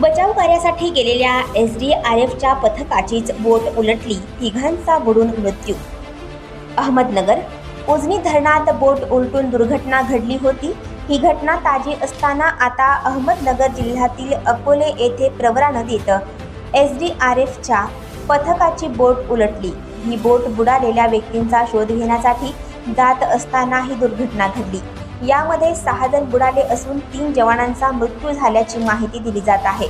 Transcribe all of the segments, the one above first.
बचाव कार्यासाठी गेलेल्या एस डी आर एफच्या पथकाचीच बोट उलटली तिघांचा बुडून मृत्यू. अहमदनगर उजनी धरणात बोट उलटून दुर्घटना घडली होती. ही घटना ताजी असताना आता अहमदनगर जिल्ह्यातील अकोले येथे प्रवरा नदीत एस डी आर एफच्या पथकाची बोट उलटली. ही बोट बुडालेल्या व्यक्तींचा शोध घेण्यासाठी जात असताना ही दुर्घटना घडली. यामध्ये सहा जण बुडाले असून तीन जवानांचा मृत्यू झाल्याची माहिती दिली जात आहे.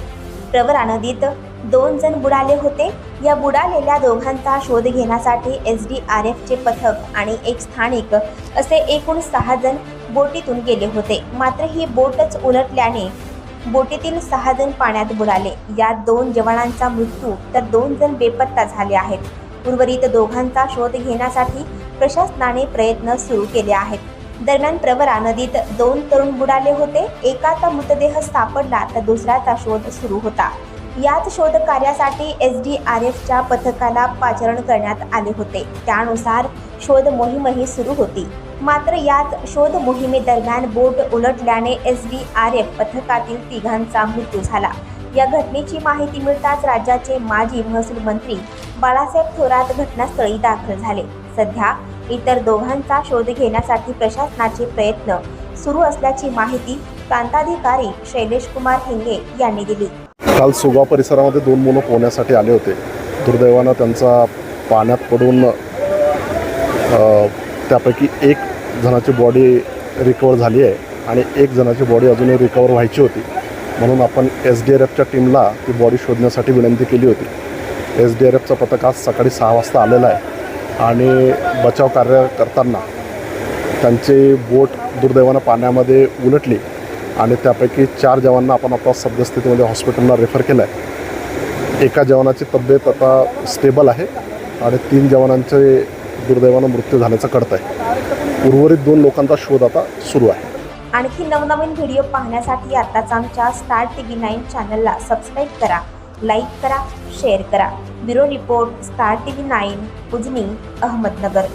प्रवरा नदीत दोन जण बुडाले होते. या बुडालेल्या दोघांचा शोध घेण्यासाठी एस डी आर एफचे पथक आणि एक स्थानिक असे एकूण सहा जण बोटीतून गेले होते. मात्र ही बोटच उलटल्याने बोटीतील सहा जण पाण्यात बुडाले. यात दोन जवानांचा मृत्यू तर दोन जण बेपत्ता झाले आहेत. उर्वरित दोघांचा शोध घेण्यासाठी प्रशासनाने प्रयत्न सुरू केले आहेत. दरम्यान प्रवरा नदीत दोन तरुण बुडाले होते. एकाचा मृतदेह सापडला तर दुसऱ्याचा शोध सुरू होता. याच शोध कार्यासाठी एस डी आर एफच्या पथकाला पाचारण करण्यात आले होते. त्यानुसार शोध मोहीमही सुरू होती. मात्र याच शोध मोहिमेदरम्यान बोट उलटल्याने एस डी आर एफ पथकातील तिघांचा मृत्यू झाला. या घटनेची माहिती मिळताच राज्याचे माजी महसूल मंत्री बाळासाहेब थोरात घटनास्थळी दाखल झाले. सध्या इतर दोघांचा शोध घेण्यासाठी प्रशासनाचे प्रयत्न सुरू असल्याची माहिती प्रांताधिकारी शैलेश कुमार हिंगे यांनी दिली. काल सुगाव परिसरामध्ये दोन मुलं पोहण्यासाठी आले होते. दुर्दैवानं त्यांचा पाण्यात पडून त्यापैकी एक जणाची बॉडी रिकवर झाली आहे आणि एक जणाची बॉडी अजूनही रिकवर व्हायची होती. म्हणून आपण एस डी आर एफच्या टीमला ती बॉडी शोधण्यासाठी विनंती केली होती. एस डी आर एफचं पथक आज सकाळी सहा वाजता आलेलं आहे. आणि बचाव कार्य करताना त्यांचे बोट दुर्दैवानं पाण्यामध्ये उलटली आणि त्यापैकी चार जवानांना आपण आता सद्यस्थितीमध्ये हॉस्पिटलला रेफर केलं आहे. एका जवानाची तब्येत आता स्टेबल आहे आणि तीन जवानांचे दुर्दैवानं मृत्यू झाल्याचं कळतं आहे उर्वरित दोन लोकांचा शोध आता सुरू आहे. आणखी नवनवीन व्हिडिओ पाहण्यासाठी आताच आमच्या स्टार टी व्ही नाईन चॅनलला सबस्क्राईब करा. लाईक करा शेअर करा. Bureau report star T V nine Ujani Ahmednagar.